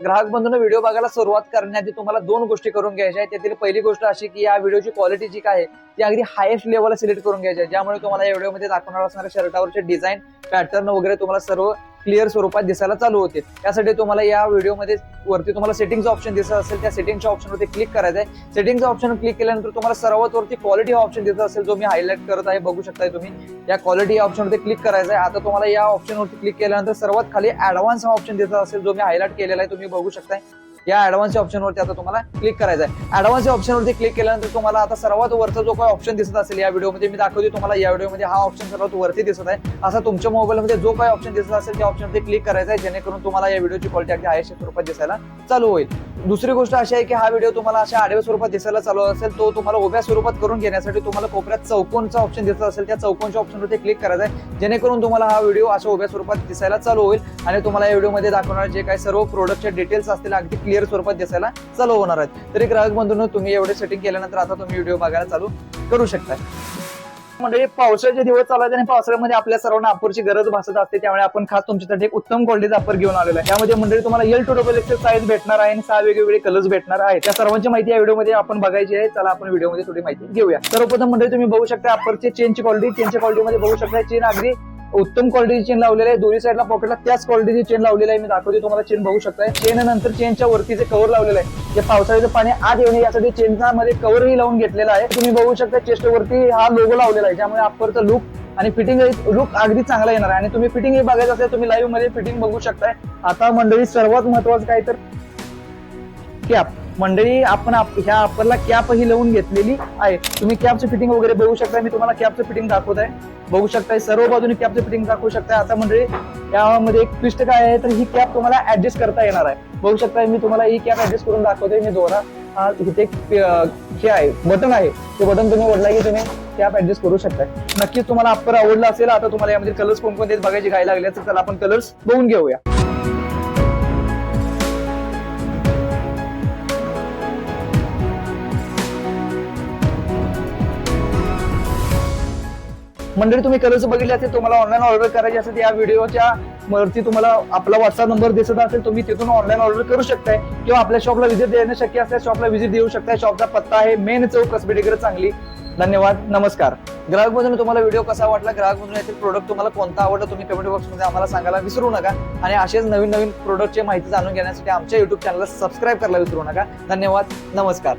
ग्राहक बंधूंनो व्हिडिओ बघायला सुरुवात करण्याआधी तुम्हाला दोन गोष्टी करून घ्यायच्या आहेत. त्यातील पहिली गोष्ट अशी की या व्हिडिओची क्वालिटी जी काय आहे ती अगदी हायेस्ट लेवलला सिलेक्ट करून घ्यायची आहे. ज्यामुळे तुम्हाला या व्हिडिओमध्ये दाखवणार असणाऱ्या शर्टावरचे डिझाईन पॅटर्न वगैरे तुम्हाला सर्व क्लिअर स्वरूपात दिसायला चालू होते त्यासाठी तुम्हाला या व्हिडिओमध्ये वरती तुम्हाला सेटिंगचं ऑप्शन दिसत असेल त्या सेटिंगच्या ऑप्शनवरती क्लिक करायचं आहे सेटिंगचा ऑप्शन क्लिक केल्यानंतर तुम्हाला सर्वात वरती क्वालिटी हा ऑप्शन दिसत असेल जो मी हायलाइट करत आहे बघू शकताय तुम्ही. या क्वालिटी या ऑप्शनवरती क्लिक करायचं आहे आता तुम्हाला या ऑप्शनवरती क्लिक केल्यानंतर सर्वात खाली ऍडव्हान्स हा ऑप्शन दिसत असेल जो मी हायलाइट केलेला आहे तुम्ही बघू शकताय. या ऍडव्हान्स ऑप्शनवरती आता तुम्हाला क्लिक करायचं आहे. ऍडव्हान्स ऑप्शनवरती क्लिक केल्यानंतर तुम्हाला आता सर्वात वरचा जो काही ऑप्शन दिसत असेल या व्हिडिओमध्ये मी दाखवते तुम्हाला या व्हिडिओमध्ये हा ऑप्शन सर्वात वरती दिसत आहे. असा तुमच्या मोबाईलमध्ये जो काही ऑप्शन दिसत असेल त्या ऑप्शनवरती क्लिक करायचा आहे जेणेकरून तुम्हाला या व्हिडिओची क्वालिटी अगदी हायस्ट स्वरूपात दिसायला चालू होईल. दुसरी गोष्ट अशी आहे की हा व्हिडिओ तुम्हाला अशा आडव्या स्वरूपात दिसायला चालू असेल तो तुम्हाला उभ्या स्वरूपात करून घेण्यासाठी तुम्हाला कोपऱ्यात चौकोनचा ऑप्शन दिसत असेल. त्या चौकोनच्या ऑप्शनवरती क्लिक करायचा आहे. जेणेकरून तुम्हाला हा व्हिडिओ अशा उभ्या स्वरूपात दिसायला चालू होईल आणि तुम्हाला या व्हिडिओमध्ये दाखवणार जे काही सर्व प्रोडक्टचे डिटेल्स असतील अगदी क्लिअर स्वरूपात दिसायला चालू होणार आहेत. तरी ग्राहक बंधूंनो तुम्ही एवढे सेटिंग केल्यानंतर आता तुम्ही व्हिडिओ बघायला चालू करू शकता म्हणजे पावसाचे दिवस चालू आहेत आणि पावसाळ्यामध्ये आपल्या सर्वांना अप्परची गरज भासत असते त्यामुळे आपण खास तुमच्यासाठी एक उत्तम क्वालिटीचा अप्पर घेऊन आलेला आहे. त्यामध्ये मंडळी तुम्हाला L to double XL size भेटणार आहे आणि सहा वेगवेगळे कलर्स भेटणार आहे त्या सर्वांची माहिती या व्हिडिओमध्ये आपण बघायची आहे. चला आपण व्हिडिओमध्ये थोडी माहिती घेऊया. सर्वप्रथम मंडळी तुम्ही बघू शकता अप्परची चेनची क्वालिटी चेनच्या क्वालिटीमध्ये बघू शकता चेन अगदी उत्तम क्वालिटीची चेन लावलेली आहे. दोन्ही साईडला पॉकेटला त्याच क्वालिटीची चेन लावलेली आहे. मी दाखवते तुम्हाला चेन बघू शकताय. चेन नंतर चेनच्या वरती जे कव्हर लावलेलं आहे जे पावसाळ्याचं पाणी आत येऊ नये यासाठी चेनचा मध्ये कव्हरही लावून घेतलेला आहे. तुम्ही बघू शकता चेस्ट वरती हा लोगो लावलेला आहे ज्यामुळे अप्परचा लुक आणि फिटिंग लुक अगदी चांगला येणार आहे. आणि तुम्ही फिटिंग हे बघायचं असेल तुम्ही लाईव्हमध्ये फिटिंग बघू शकताय. आता मंडळी सर्वात महत्वाचं काय तर कॅप मंडळी आपण आप- ह्या अप्परला कॅप ही लावून घेतलेली आहे. तुम्ही कॅपची फिटिंग वगैरे बघू शकताय. मी तुम्हाला कॅपचं फिटिंग दाखवत आहे बघू शकताय. सर्व बाजूने कॅपचं फिटिंग दाखवू शकताय. आता मंडळी यामध्ये एक ट्विस्ट काय आहे तर ही कॅप तुम्हाला ऍडजस्ट करता येणार आहे. बघू शकताय मी तुम्हाला ही कॅप ऍडजस्ट करून दाखवतोय. मी दोरा इथे एक हे आहे. बटन आहे. ते बटन तुम्ही ओढला की तुम्ही कॅप ऍडजस्ट करू शकताय. नक्कीच तुम्हाला अप्पर आवडला असेल आता तुम्हाला यामध्ये कलर्स कोणकोणते बघायचे घ्यायला लागले तर चला आपण कलर्स बघून घेऊया. मंडळी तुम्ही कलर्स बघितले असेल तुम्हाला ऑनलाईन ऑर्डर करायची असेल या व्हिडिओच्या वरती तुम्हाला आपला व्हॉट्सअप नंबर दिसत असेल तुम्ही तिथून ऑनलाईन ऑर्डर करू शकताय. किंवा आपल्या शॉपला व्हिजिट देणं शक्य असेल शॉपला व्हिजिट देऊ शकताय. शॉपचा पत्ता आहे मेन चौक कसबेटीकडे चांगली. धन्यवाद. नमस्कार. ग्राहक बंधून तुम्हाला व्हिडिओ कसा वाटला? ग्राहक बंधून येथील प्रोडक्ट तुम्हाला कोणता आवडला? तुम्ही कमेंट बॉक्समध्ये आम्हाला सांगायला विसरू नका. आणि असेच नवीन नवीन प्रोडक्टची माहिती जाणून घेण्यासाठी आमच्या युट्यूब चॅनलला सबस्क्राईब करायला विसरू नका. धन्यवाद. नमस्कार.